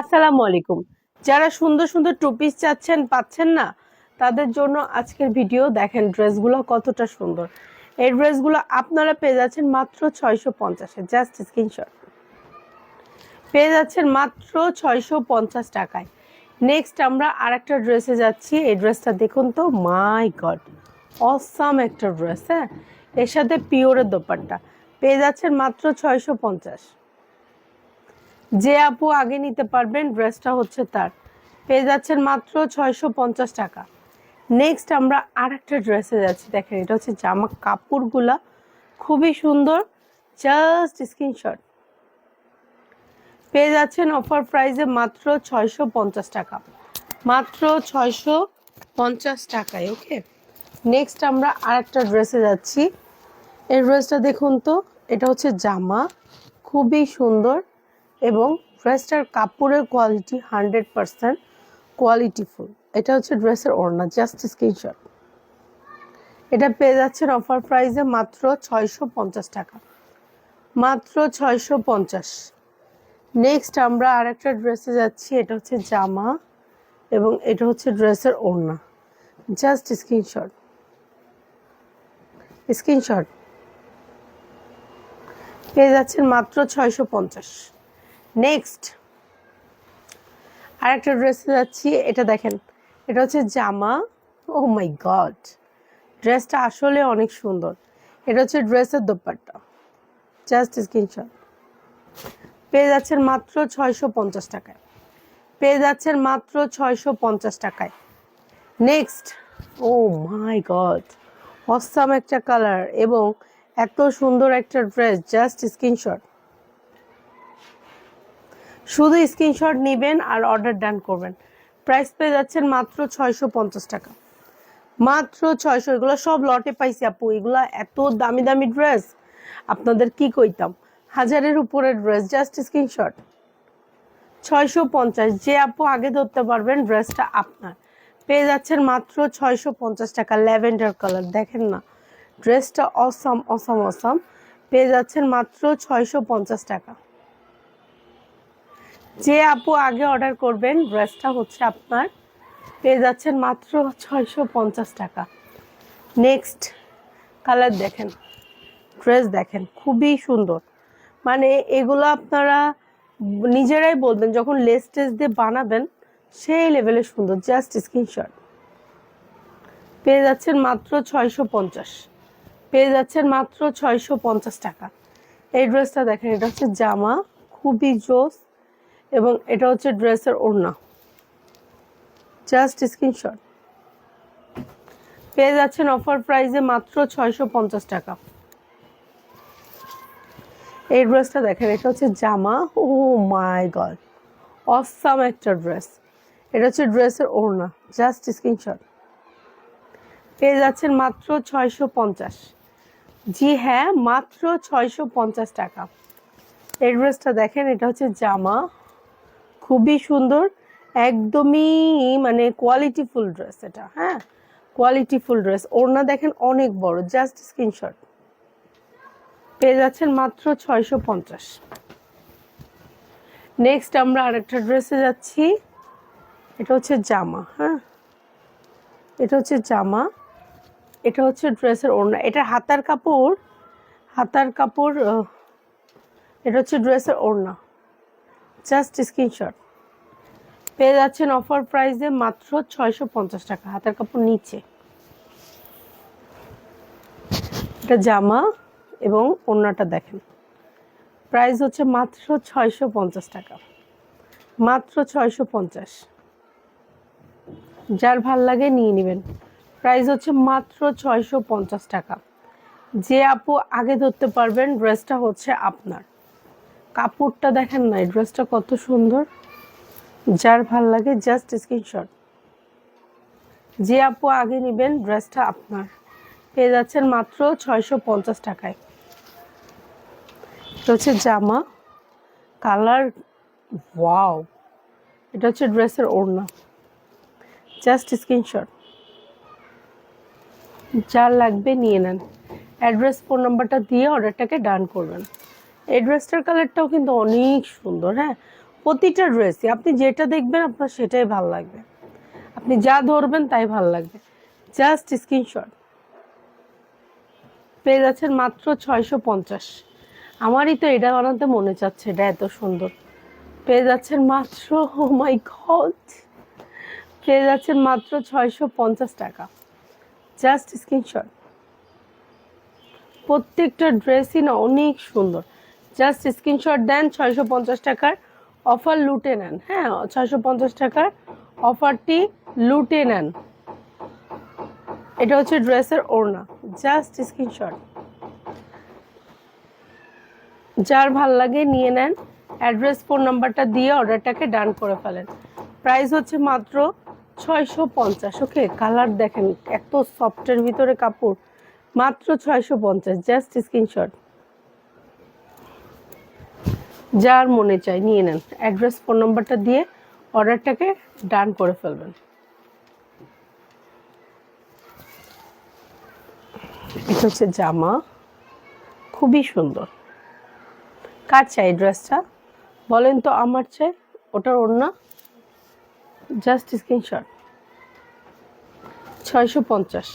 আসসালামু আলাইকুম। যারা সুন্দর সুন্দর টু পিস চাচ্ছেন, পাচ্ছেন না, তাদের জন্য আজকের ভিডিও দেখেন ড্রেসগুলো কতটা সুন্দর। এই ড্রেসগুলো আপনারা পেয়ে যাচ্ছেন মাত্র ছয়শো পঞ্চাশে জাস্ট স্ক্রিনশট পেয়ে যাচ্ছেন মাত্র ছয়শো পঞ্চাশ টাকায়। নেক্সট আমরা আরেকটা ড্রেসে যাচ্ছি, এই ড্রেসটা দেখুন তো মাই গড অসাম একটা ড্রেস হ্যাঁ? এর সাথে পিওরের দোপাট্টা। পেয়ে যাচ্ছেন মাত্র ছয়শো পঞ্চাশ। যে আপু আগে নিতে পারবেন ড্রেসটা হচ্ছে তার। পেয়ে যাচ্ছেন মাত্র ছয়শো পঞ্চাশ টাকা। নেক্সট আমরা আর একটা ড্রেসে যাচ্ছি, দেখেন এটা হচ্ছে জামা কাপড়গুলা। খুবই সুন্দর জাস্ট স্ক্রিনশট পেয়ে যাচ্ছেন অফার প্রাইসে মাত্র ছয়শো পঞ্চাশ টাকা। মাত্র ছয়শো পঞ্চাশ টাকায় ওকে নেক্সট আমরা আর একটা ড্রেসে যাচ্ছি। এই ড্রেসটা দেখুন তো, এটা হচ্ছে জামা। খুবই সুন্দর। এবং ড্রেসটার কাপড়ের কোয়ালিটি হান্ড্রেড পারসেন্ট কোয়ালিটিফুল এটা হচ্ছে ড্রেসের ওড়না জাস্ট স্ক্রিনশট এটা পেয়ে যাচ্ছেন অফার প্রাইসে মাত্র ছয়শো পঞ্চাশ টাকা। মাত্র ছয়শো পঞ্চাশ। নেক্সট আমরা আর একটা ড্রেসে যাচ্ছি, এটা হচ্ছে জামা এবং এটা হচ্ছে ড্রেসের ওড়না। জাস্ট স্ক্রিনশট স্ক্রিনশট পেয়ে যাচ্ছেন মাত্র ছয়শো পঞ্চাশ। নেক্সট আর একটা ড্রেসে যাচ্ছি, এটা দেখেন, এটা হচ্ছে জামা। ও মাই গড ড্রেসটা আসলে অনেক সুন্দর। এটা হচ্ছে ড্রেসের দোপাট্টা। জাস্ট স্ক্রিনশট পেয়ে যাচ্ছেন মাত্র ছয়শো পঞ্চাশ টাকায়। পেয়ে যাচ্ছেন মাত্র ছয়শো পঞ্চাশ টাকায়। Next oh my god awesome একটা কালার এবং এত সুন্দর একটা ড্রেস জাস্ট স্ক্রিনশট শুধু স্ক্রিনশট নেবেন আর অর্ডার ডান করবেন। প্রাইস পেয়ে যাচ্ছেন মাত্র ছয়শো পঞ্চাশ টাকা। মাত্র ছয়শো, এগুলো সব লটে পাইছি আপু। এগুলো এত দামি দামি ড্রেস, আপনাদের কি কইতাম? হাজারের উপরে ড্রেস, জাস্ট স্ক্রিনশট। ছয়শো পঞ্চাশ, যে আপু আগে ধরতে পারবেন ড্রেসটা আপনার। পেয়ে যাচ্ছেন মাত্র ছয়শো পঞ্চাশ টাকা ল্যাভেন্ডার কালার, দেখেন না। ড্রেসটা অসম অসম অসম। পেয়ে যাচ্ছেন মাত্র ছয়শো পঞ্চাশ টাকা। যে আপু আগে অর্ডার করবেন, ড্রেসটা হচ্ছে আপনার, পেয়ে যাচ্ছেন মাত্র ছয়শো পঞ্চাশ টাকা। নেক্সট কালার দেখেন ড্রেস দেখেন, খুবই সুন্দর। মানে এগুলো আপনারা নিজেরাই বলবেন, যখন লেস টেস দিয়ে বানাবেন, সেই লেভেলে সুন্দর জাস্ট স্ক্রিনশট পেয়ে যাচ্ছেন মাত্র ছয়শো পঞ্চাশ, পেয়ে যাচ্ছেন মাত্র ছয়শো পঞ্চাশ টাকা। এই ড্রেসটা দেখেন, এটা হচ্ছে জামা, খুবই জোস এবং এটা হচ্ছে ড্রেসের ওড়না। জাস্ট স্ক্রিনশট পেয়ে যাচ্ছেন অফার প্রাইসে মাত্র ছয়শো পঞ্চাশ টাকা। এই ড্রেসটা দেখেন, এটা হচ্ছে জামা। ও মাই গড অসাম একটা ড্রেস। এটা হচ্ছে ড্রেসের ওড়না। জাস্ট স্ক্রিনশট পেয়ে যাচ্ছেন মাত্র ছয়শো পঞ্চাশ। জি হ্যাঁ মাত্র ছয়শো পঞ্চাশ টাকা। এই ড্রেসটা দেখেন, এটা হচ্ছে জামা। খুবই সুন্দর, একদমই মানে কোয়ালিটিফুল ড্রেস এটা হ্যাঁ? কোয়ালিটিফুল ড্রেস ওড়না দেখেন অনেক বড় জাস্ট স্ক্রিনশট পেয়ে যাচ্ছেন মাত্র ছয়শো পঞ্চাশ। নেক্সট আমরা আরেকটা ড্রেসে যাচ্ছি। এটা হচ্ছে জামা হ্যাঁ? এটা হচ্ছে জামা, এটা হচ্ছে ড্রেসের ওড়না। এটা হাতার কাপড় হাতার কাপড় এটা হচ্ছে ড্রেসের ওড়না। Just screenshot. পেয়ে যাচ্ছেন অফার প্রাইসে মাত্র ছয়শো পঞ্চাশ টাকা, হাতের কাপড় নিচে। এটা জামা এবং ওড়নাটা দেখেন। প্রাইস হচ্ছে মাত্র ছয়শো পঞ্চাশ টাকা। মাত্র ছয়শো পঞ্চাশ। যার ভালো লাগে নিয়ে নেবেন। প্রাইস হচ্ছে মাত্র ছয়শো পঞ্চাশ টাকা। যে আপু আগে ধরতে পারবেন, ড্রেসটা হচ্ছে আপনার। কাপড়টা দেখেন না ড্রেসটা কত সুন্দর। যার ভালো লাগে জাস্ট স্ক্রিনশট যে আপু আগে নেবেন ড্রেসটা আপনার। পেয়ে যাচ্ছেন মাত্র ছয়শো পঞ্চাশ টাকায়। এটা হচ্ছে জামা। কালার ওয়াও এটা হচ্ছে ড্রেসের ওড়না। জাস্ট স্ক্রিনশট যার লাগবে নিয়ে নেন। অ্যাড্রেস, ফোন নাম্বারটা দিয়ে অর্ডারটাকে ডান করবেন। এই ড্রেসটার কালারটাও কিন্তু অনেক সুন্দর হ্যাঁ? প্রতিটা ড্রেসই, আপনি যেটা দেখবেন আপনার সেটাই ভালো লাগবে। আপনি যা ধরবেন তাই ভালো লাগবে। Just screenshot. পেয়ে যাচ্ছেন মাত্র ছয়শো পঞ্চাশ। আমারই তো এটা বানাতে মনে চাচ্ছে, এটা এত সুন্দর। পেয়ে যাচ্ছেন মাত্র ও মাই গড পেয়ে যাচ্ছেন মাত্র ছয়শো পঞ্চাশ টাকা। Just screenshot. প্রত্যেকটা ড্রেসই না অনেক সুন্দর। জাস্ট স্ক্রিনশট দেন, ছয়শো পঞ্চাশ টাকার অফার লুটে নেন। হ্যাঁ ছয়শো পঞ্চাশ টাকার অফারটি লুটে নেন। এটা হচ্ছে ড্রেসের ওড়না। জাস্ট স্ক্রিনশট যার ভালো লাগে নিয়ে নেন। অ্যাড্রেস ফোন নাম্বারটা দিয়ে অর্ডারটাকে ডান করে ফেলেন। প্রাইস হচ্ছে মাত্র ছয়শো পঞ্চাশ। ওকে কালার দেখেন, এত সফটের ভিতরে কাপড়। মাত্র ছয়শো পঞ্চাশ। জাস্ট স্ক্রিনশট যার মনে চাই নিয়ে নেন। অ্যাড্রেস ফোন নাম্বারটা দিয়ে অর্ডারটাকে ডান করে ফেলবেন। এটা হচ্ছে জামা। খুবই সুন্দর। কার চাই ড্রেসটা বলেন তো আমার চাই, ওটার ওড়না জাস্ট স্ক্রিনশট ছয়শো পঞ্চাশ।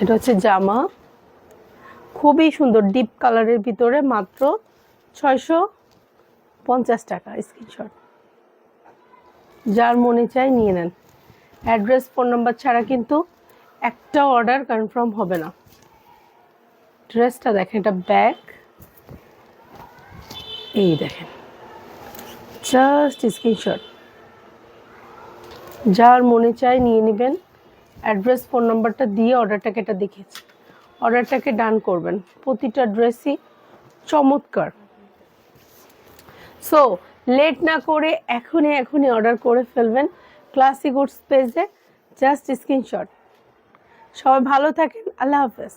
এটা হচ্ছে জামা। খুবই সুন্দর ডিপ কালারের ভিতরে মাত্র ছয়শো পঞ্চাশ টাকা স্ক্রিনশট যার মনে চাই নিয়ে নেন। অ্যাড্রেস ফোন নাম্বার ছাড়া কিন্তু একটা অর্ডার কনফার্ম হবে না। ড্রেসটা দেখেন, এটা ব্যাগ এই দেখেন জাস্ট স্ক্রিনশট যার মনে চাই নিয়ে নেবেন। অ্যাড্রেস ফোন নাম্বারটা দিয়ে অর্ডারটাকে এটা দেখিয়েছি। অর্ডারটাকে ডান করবেন। প্রতিটা ড্রেসই চমৎকার। সো লেট না করে এখনই এখনই অর্ডার করে ফেলবেন ক্লাসিক গুডস পেজে জাস্ট স্ক্রিনশট সবাই ভালো থাকেন। আল্লাহ হাফেজ।